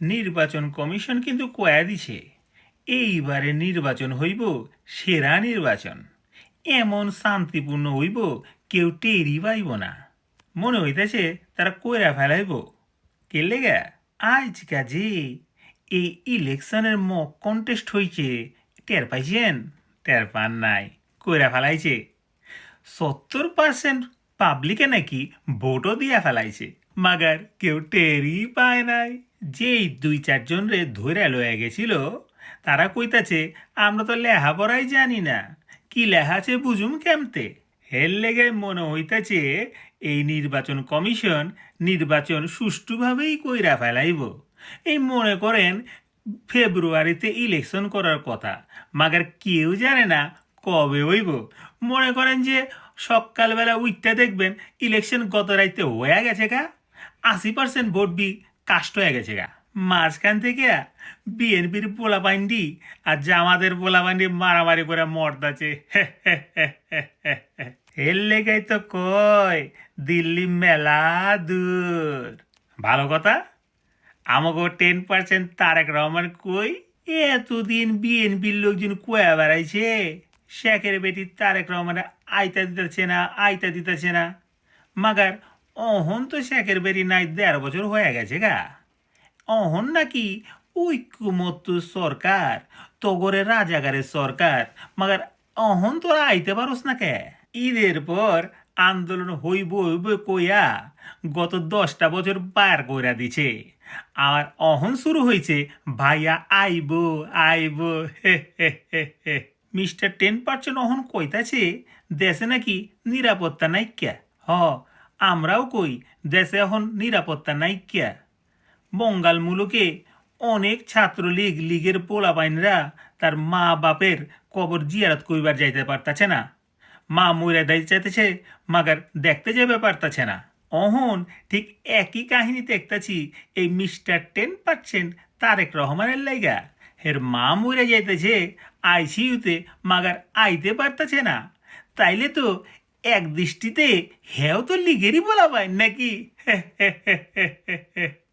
নির্বাচন কমিশন কিন্তু কয়া দিছে, এইবারে নির্বাচন হইব সেরা নির্বাচন। এমন শান্তিপূর্ণ হইব, কেউ টেরি পাইব না। মনে হইতেছে তারা কইরা ফেলাইব। কে লেগা? আজ কাজে এই ইলেকশনের মক কন্টেস্ট হইছে, টের পাইছেন? টের পান নাই। কইরা ফেলাইছে। সত্তর পার্সেন্ট পাবলিকে নাকি ভোটও দিয়া ফেলাইছে, মাগার কেউ টেরই পায় নাই। যেই দুই চারজন রে ধরে লয়ে গেছিল, তারা কইতাছে, আমরা তো লেহাপড়াই জানি না। কি লেহা আছে বুঝুম কেমতে? হের লেগে মনে হইতাছে, এই নির্বাচন কমিশন নির্বাচন সুষ্ঠুভাবেই কইরা ফেলাইব। এই মনে করেন, ফেব্রুয়ারিতে ইলেকশন করার কথা, মাগার কেউ জানে না কবে হইব। মনে করেন যে, সকালবেলা উইটটা দেখবেন, ইলেকশন গত রাইতে হয়ে গেছে কা আশি পার্সেন্ট ভোট বি কাস্ট হয়ে গেছে গা। মাঝখান থেকে বিএনপির পোলা পাইন্ডি আর জামাতের পোলা পাইন্ডি মারামারি করে মর্দাছে এর লেগাই তো কয়, দিল্লি মেলা দূর। ভালো কথা? আমাকে টেন পার্সেন্ট তারেক রহমান কই? এতদিন বিএনপির লোকজন কয়া বেড়াইছে, শেখের বেটি তারেক রহমান আইতা দিতেছে না, আইতা দিতেছে না। মাগার অহন তো শেখের বেরি নাই দেড় বছর হয়ে গেছে গা। অহন নাকি ঐক্যমত্য সরকার, তগরে রাজাগারের সরকার, মাগার অহন তোরা আইতে পারোস না কে? ঈদের পর আন্দোলন হইব হইব কইয়া গত দশটা বছর বার কইরা দিছে। আর অহন শুরু হয়েছে ভাইয়া আইব আইব, হে হে হে মিস্টার টেন পার্সেন্ট অহন কইতাছে, দেশে নাকি নিরাপত্তা নাই ক্যা হ আমরাও কই, দেশে এখন নিরাপত্তা নাইক্যা বঙ্গাল মুলুকে অনেক ছাত্রলীগ, লীগের পোলাপাইনরা তার মা বাপের কবর জিয়ারত কইবার যাইতে পারতাছে না। মা মইরা দাই চাইতেছে, মাগার দেখতে যাবে পারতাছে না। অহন ঠিক একই কাহিনী দেখতাছি, এই মিস্টার টেন পার্সেন্ট তারেক রহমানের লাইগা। হের মা মইরা যাইতেছে, আইসিইউতে মাগার আইতে পারতাছে না। তাইলে তো এক দৃষ্টিতে হেও তো লিগেরই বলা পায় নাকি?